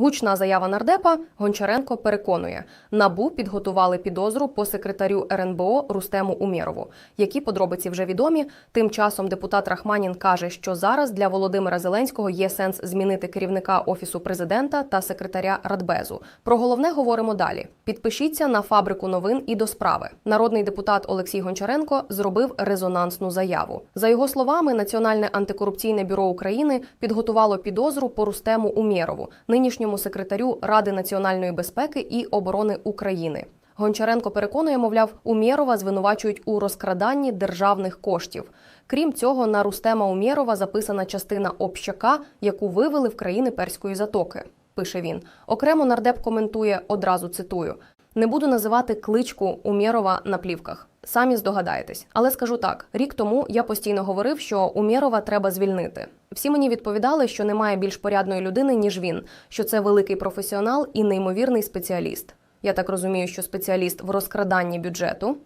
Гучна заява нардепа Гончаренко переконує, набу підготували підозру по секретарю РНБО Рустему Умєрову. Які подробиці вже відомі. Тим часом депутат Рахманін каже, що зараз для Володимира Зеленського є сенс змінити керівника офісу президента та секретаря Радбезу. Про головне говоримо далі. Підпишіться на фабрику новин і до справи. Народний депутат Олексій Гончаренко зробив резонансну заяву. За його словами, Національне антикорупційне бюро України підготувало підозру по Рустему Умєрову, нинішньому секретарю Ради національної безпеки і оборони України. Гончаренко переконує, мовляв, Умєрова звинувачують у розкраданні державних коштів. Крім цього, на Рустема Умєрова записана частина общака, яку вивели в країни Перської затоки. Пише він. Окремо нардеп коментує одразу цитую: не буду називати кличку Умєрова на плівках. Самі здогадаєтесь, але скажу так: рік тому я постійно говорив, що Умєрова треба звільнити. Всі мені відповідали, що немає більш порядної людини ніж він, що це великий професіонал і неймовірний спеціаліст. Я так розумію, що спеціаліст в розкраданні бюджету.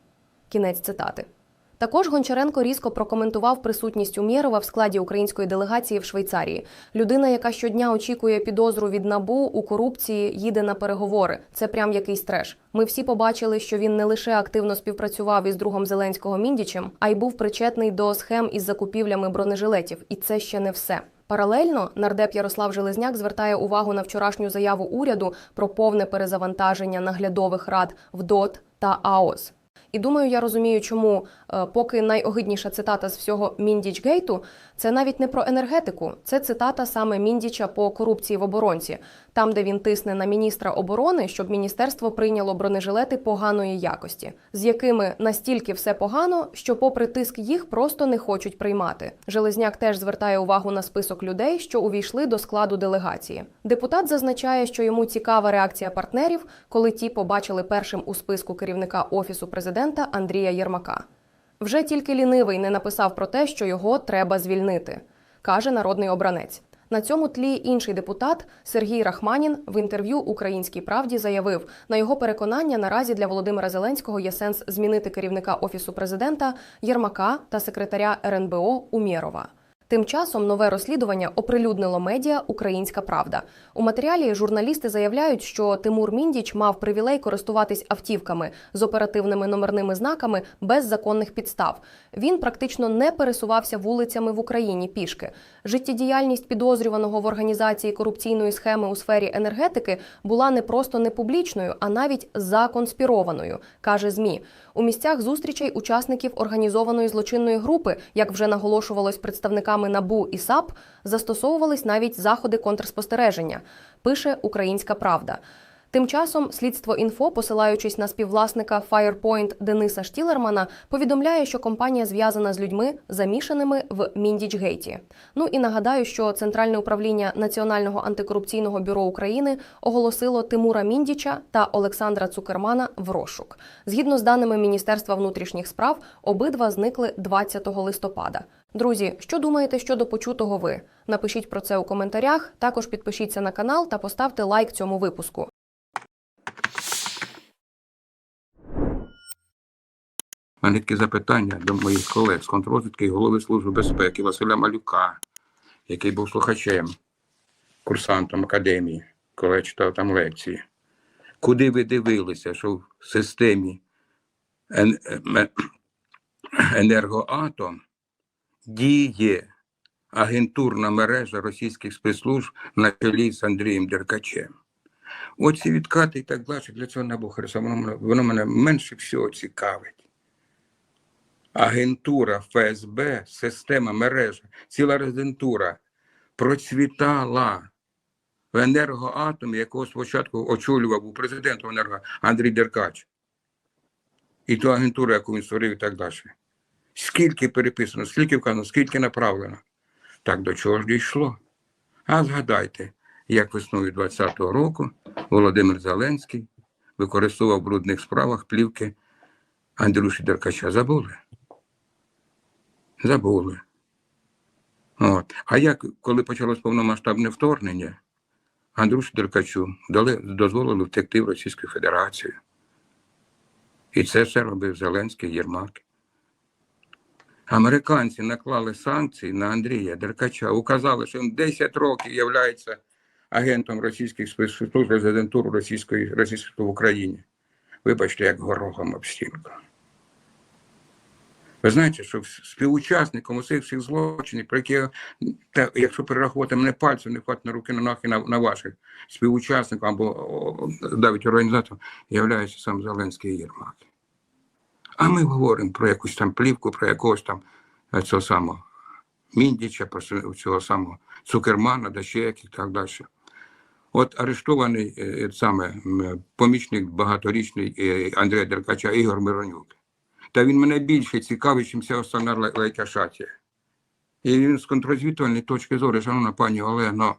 Кінець цитати. Також Гончаренко різко прокоментував присутність Умєрова в складі української делегації в Швейцарії. Людина, яка щодня очікує підозру від набу у корупції, їде на переговори. Це прям якийсь треш. Ми всі побачили, що він не лише активно співпрацював із другом Зеленського Міндічем, а й був причетний до схем із закупівлями бронежилетів. І це ще не все. Паралельно нардеп Ярослав Железняк звертає увагу на вчорашню заяву уряду про повне перезавантаження наглядових рад в ДОТ та АОС. І думаю, я розумію, чому е, поки найогидніша цитата з всього Міндічгейту це навіть не про енергетику, це цитата саме Міндіча по корупції в оборонці, там, де він тисне на міністра оборони, щоб міністерство прийняло бронежилети поганої якості, з якими настільки все погано, що, попри тиск їх, просто не хочуть приймати. Железняк теж звертає увагу на список людей, що увійшли до складу делегації. Депутат зазначає, що йому цікава реакція партнерів, коли ті побачили першим у списку керівника офісу президента Андрія Єрмака. Вже тільки лінивий не написав про те, що його треба звільнити, каже народний обранець. На цьому тлі інший депутат Сергій Рахманін в інтерв'ю Українській правді заявив, на його переконання наразі для Володимира Зеленського є сенс змінити керівника офісу президента Єрмака та секретаря РНБО Умєрова. Тим часом нове розслідування оприлюднило медіа Українська Правда. У матеріалі журналісти заявляють, що Тимур Міндіч мав привілей користуватись автівками з оперативними номерними знаками без законних підстав. Він практично не пересувався вулицями в Україні пішки. Життєдіяльність підозрюваного в організації корупційної схеми у сфері енергетики була не просто не публічною, а навіть законспірованою, каже змі. У місцях зустрічей учасників організованої злочинної групи, як вже наголошувалось представниками НАБУ і САП, застосовувались навіть заходи контрспостереження. Пише Українська Правда. Тим часом слідство інфо, посилаючись на співвласника Firepoint Дениса Штілермана, повідомляє, що компанія зв'язана з людьми, замішаними в Міндічгейті. Ну і нагадаю, що Центральне управління Національного антикорупційного бюро України оголосило Тимура Міндіча та Олександра Цукермана в розшук. Згідно з даними Міністерства внутрішніх справ, обидва зникли 20 листопада. Друзі, що думаєте щодо почутого ви? Напишіть про це у коментарях. Також підпишіться на канал та поставте лайк цьому випуску. У запитання до моїх колег з контррозвідки і голови Служби безпеки Василя Малюка, який був слухачем, курсантом академії, коли я читав там лекції. Куди ви дивилися, що в системі ен- е- енергоатом діє агентурна мережа російських спецслужб на чолі з Андрієм Деркачем? Оці відкати і так далі для цього набу Христа, воно, воно мене менше всього цікавить агентура ФСБ, система мережа, ціла резидентура процвітала в енергоатомі, якого спочатку очолював був президентом енерго Андрій Деркач. І ту агентуру, яку він створив, і так далі. Скільки переписано, скільки вказано, скільки направлено. Так до чого ж дійшло? А згадайте, як весною 20-го року Володимир Зеленський використовував в брудних справах плівки Андрюші Деркача. Забули? Забули. От. А як, коли почалось повномасштабне вторгнення, Андрюшу Деркачу дали, дозволили втекти в Російську Федерацію. І це все робив Зеленський Єрмак. Американці наклали санкції на Андрія Деркача, указали, що він 10 років є агентом російських спецслужб резидентуру російської російської в Україні. Вибачте, як горохом об стінку. Ви знаєте, що співучасником усіх всіх злочинів, про які, та, якщо перерахувати мене пальцем, не хватить на руки на ноги на, на ваших співучасником або навіть організатором, являється сам Зеленський Єрмак. А ми говоримо про якусь там плівку, про якогось там е, цього самого Міндіча, про цього- самого Цукермана, да яких так далі. От арештований е, е, саме помічник багаторічний Андрія Деркача Ігор Миронюк. Та він мене більше цікавить, ніж вся остальна лай- лайка шаті. І він з контрозвітувальної точки зору, шановна пані Олено,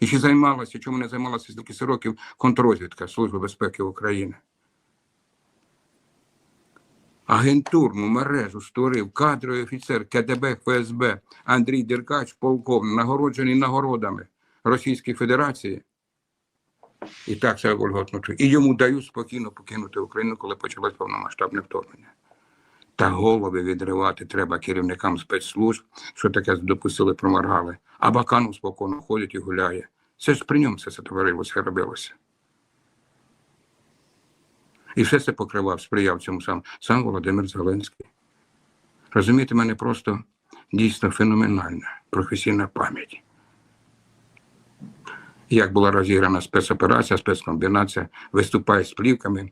і ще займалася, чому не займалася стільки років контррозвідка Служби безпеки України. Агентурну мережу створив кадровий офіцер КДБ ФСБ Андрій Деркач, полковник, нагороджений нагородами Російської Федерації. І так це вольготно. І йому дають спокійно покинути Україну, коли почалось повномасштабне вторгнення. Та голови відривати треба керівникам спецслужб, що таке допустили, проморгали. А Баканов спокійно ходить і гуляє. Це ж при ньому все це творилося, робилося. І все це покривав, сприяв цьому сам, сам Володимир Зеленський. Розумієте, мене просто дійсно феноменальна професійна пам'ять. Як була розіграна спецоперація, спецкомбінація, виступає з плівками.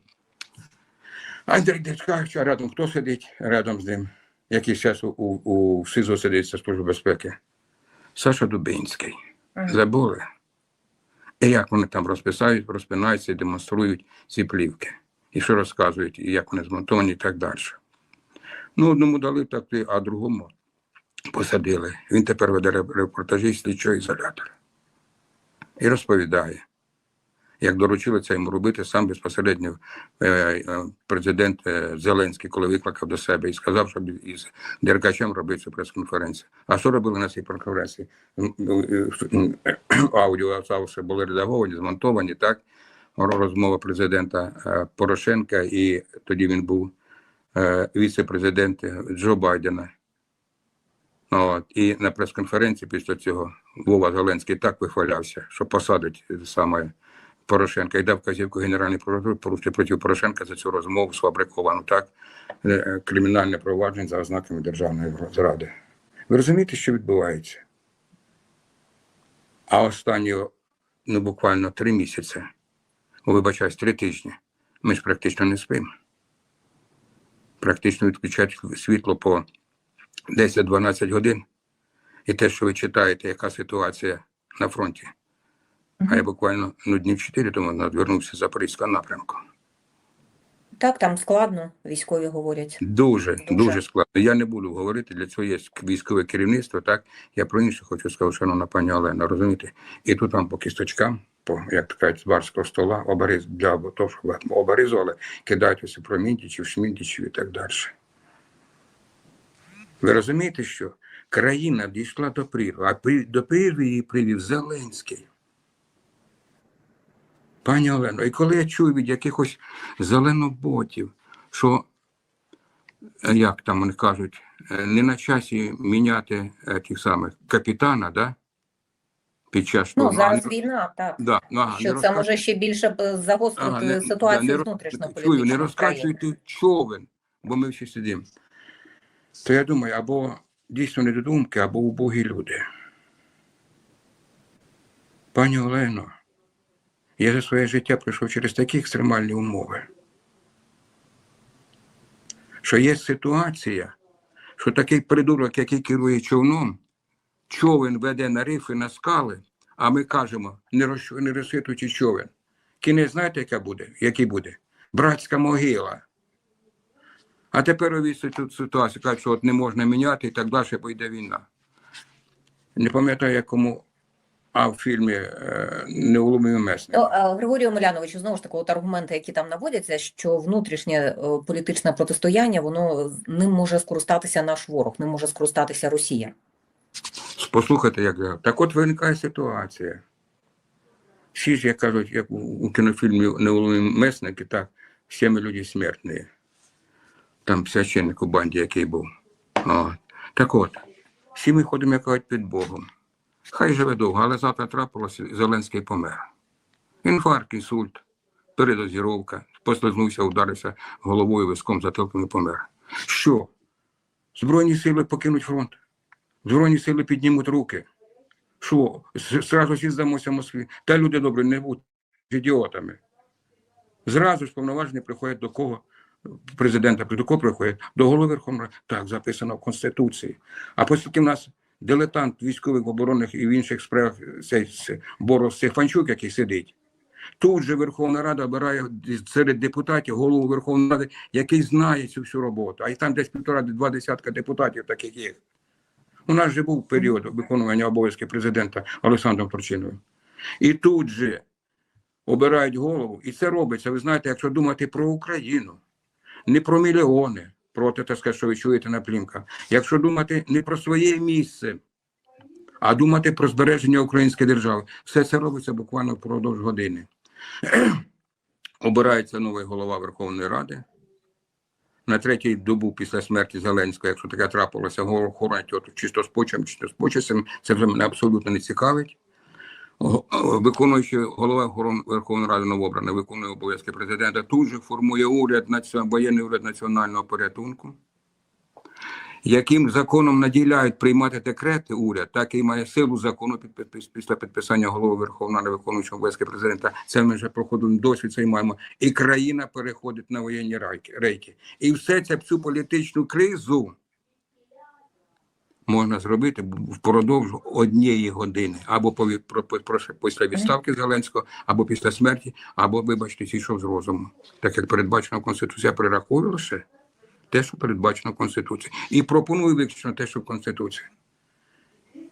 Андрій Деркач, а рядом хто сидить рядом з ним, який зараз у, у, у СИЗО сидить це Служба безпеки? Саша Дубинський. Забули? І як вони там розписають, розпинаються і демонструють ці плівки. І що розказують, і як вони змонтовані, і так далі. Ну, одному дали так, а другому посадили. Він тепер веде репортажі слідчого ізолятора. І розповідає, як доручили це йому робити сам безпосередньо е, е, президент е, Зеленський, коли викликав до себе і сказав, щоб із Деркачем робити цю прес-конференцію. А що робили на цій прес-конференції? Аудіо записи були редаговані, змонтовані, так? Розмова президента е, Порошенка, і тоді він був е, віце-президент Джо Байдена. От, і на прес-конференції після цього Вова Зеленський так вихвалявся, що посадить саме Порошенка і дав вказівку Генеральній прокуратурі порушити проти Порошенка за цю розмову сфабриковану так е, кримінальне провадження за ознаками державної зради. Ви розумієте, що відбувається? А останні, ну буквально три місяці, вибачаюсь, три тижні, ми ж практично не спимо. Практично відключають світло по 10-12 годин. І те, що ви читаєте, яка ситуація на фронті. А я буквально ну, днів 4 тому назад вернувся з Запорізького напрямку. Так, там складно, військові говорять. Дуже, Дуже. дуже складно. Я не буду говорити, для цього є військове керівництво, так? Я про інше хочу сказати, шановна пані Олена, розумієте? І тут вам по кісточкам, по, як то кажуть, з барського стола, обериз, для того, щоб ви оберизували, кидають усе про міндічів, шміндічів і так далі. Ви розумієте, що країна дійшла до прірви, а до прірви її привів Зеленський. Пані Олено, і коли я чую від якихось зеленоботів, що, е, як там вони кажуть, е, не на часі міняти е, тих самих капітана, да? Під час Ну, зараз війна, так. да, ага, Що це може ще більше загострити Ага, ситуацію да, внутрішньо Чую, не розкачуйте човен, бо ми всі сидимо. То я думаю, або дійсно недодумки, або убогі люди. Пані Олено, я за своє життя пройшов через такі екстремальні умови. Що є ситуація, що такий придурок, який керує човном, човен веде на рифи, на скали, а ми кажемо, не, розш... не розхитуючи човен. Кінець знаєте, яка буде? Який буде? Братська могила. А тепер увійшли тут ситуацію, кажуть, що от не можна міняти і так далі, бо йде війна. Не пам'ятаю, якому, а в фільмі е, Неуломові месник. Ну, Григорію Миляновичу, знову ж таки, от аргументи, які там наводяться, що внутрішнє е, політичне протистояння, воно ним може скористатися наш ворог, ним може скористатися Росія. Послухайте, як я. Так от виникає ситуація. Всі ж, як кажуть, як у, у кінофільмі Неулові месники, так, всі ми люди смертні. Там священник у банді, який був. От. Так от, всі ми ходимо, як кажуть, під Богом. Хай живе довго, але завтра трапилося, Зеленський помер. Інфаркт, інсульт, передозіровка, послизнувся, ударився головою, виском, затилком і помер. Що? Збройні сили покинуть фронт. Збройні сили піднімуть руки. Що? Зразу всі здамося Москві. Та люди добрі, не будуть ідіотами. Зразу ж повноваження приходять до кого? Президента до кого приходять? До голови Верховної Ради. Так, записано в Конституції. А оскільки в нас дилетант військових оборонних і в інших справах цей цей Борис Стефанчук, який сидить, тут же Верховна Рада обирає серед депутатів голову Верховної Ради, який знає цю всю роботу. А й там десь півтора-два десятка депутатів таких є. У нас же був період виконування обов'язків президента Олександром Турчиновим. І тут же обирають голову, і це робиться. Ви знаєте, якщо думати про Україну, не про мільйони, проти так сказати, що ви чуєте на плімках. Якщо думати не про своє місце, а думати про збереження української держави, все це робиться буквально впродовж години. Обирається новий голова Верховної Ради. На третій добу після смерті Зеленського, якщо таке трапилося, хоронять от чисто з почем, чисто з почесем, це вже мене абсолютно не цікавить. Виконуючи голова Верховної Ради новообрана, виконує обов'язки президента, тут же формує уряд воєнний уряд національного порятунку, яким законом наділяють приймати декрети уряд, так і має силу закону під, після підписання голови Верховної Ради виконуючого обов'язки президента. Це ми вже проходимо досвід, це й маємо. І країна переходить на воєнні рейки. І все це цю політичну кризу можна зробити впродовж однієї години, або пові- про, про, після відставки Зеленського, або після смерті, або, вибачте, зійшов з розуму. Так як передбачено в Конституції, я лише те, що передбачено в Конституції. І пропоную виключно те, що в Конституції.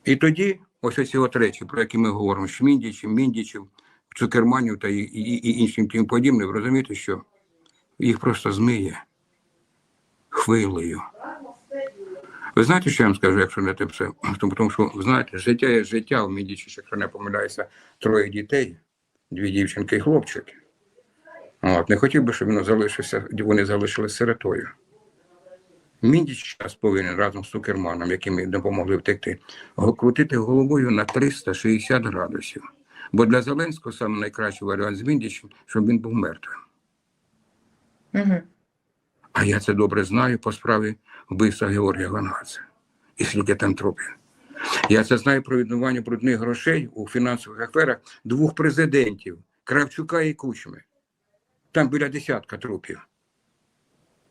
І тоді, ось ці от речі, про які ми говоримо, Шміндічів, Міндічів, Цукерманів та і, і, і іншим тим подібне, ви розумієте, що їх просто змиє хвилею. Ви знаєте, що я вам скажу, якщо не те все? Тому, що, знаєте, життя є життя, у Мідічі, якщо не помиляюся, троє дітей, дві дівчинки і хлопчики. От, не хотів би, щоб він залишився, вони залишилися сиротою. Мідіч час повинен разом з Цукерманом, яким допомогли втекти, крутити головою на 360 градусів. Бо для Зеленського саме найкращий варіант з Міндічем, щоб він був мертвим. Угу. А я це добре знаю по справі вбивства Георгія Лангадзе. І скільки там трупів. Я це знаю про відмивання брудних грошей у фінансових аферах двох президентів Кравчука і Кучми. Там біля десятка трупів,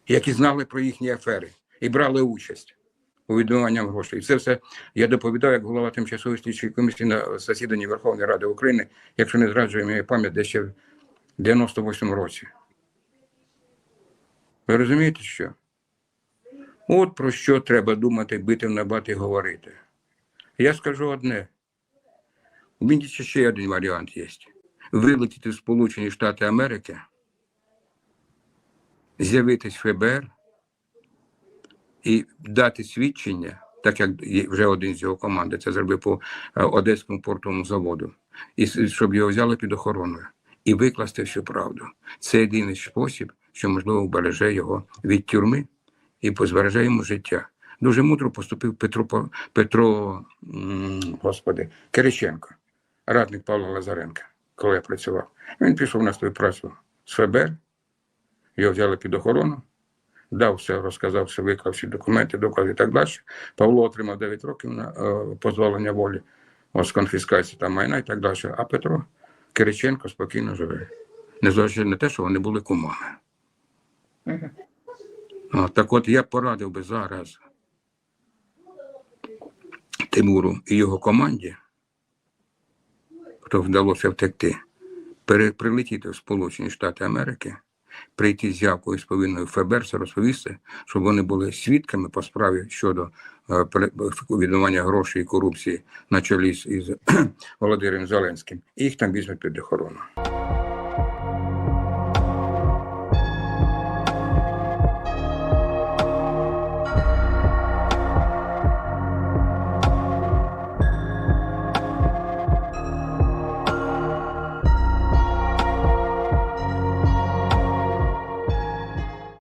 які знали про їхні афери і брали участь у відмиванні грошей. І це все я доповідаю як голова тимчасової слідчої комісії на засіданні Верховної Ради України, якщо не зраджує моя пам'ять, де ще в 98 році. Ви розумієте, що? От про що треба думати, бити в набат і говорити. Я скажу одне. У мене ще один варіант є. Вилетіти в Сполучені Штати Америки, з'явитись ФБР і дати свідчення, так як вже один з його команди це зробив по е, Одеському портовому заводу, і щоб його взяли під охороною і викласти всю правду. Це єдиний спосіб, що можливо вбереже його від тюрми і позбереже йому життя. Дуже мудро поступив Петро Петро господи, Кириченко, радник Павла Лазаренка, коли я працював. Він пішов на співпрацю з ФБР, його взяли під охорону, дав все, розказав все, виклав всі документи, докази і так далі. Павло отримав 9 років на е, позбавлення волі, з конфіскації там майна і так далі. А Петро Кириченко спокійно живе. Незважаючи на те, що вони були кумами. Угу. О, так от я порадив би зараз Тимуру і його команді, хто вдалося втекти, прилетіти в Сполучені Штати Америки, прийти з якоюсь повинною ФБР, це розповісти, щоб вони були свідками по справі щодо е, відмивання грошей і корупції на чолі з із Володимиром Зеленським. І їх там візьмуть під охорону.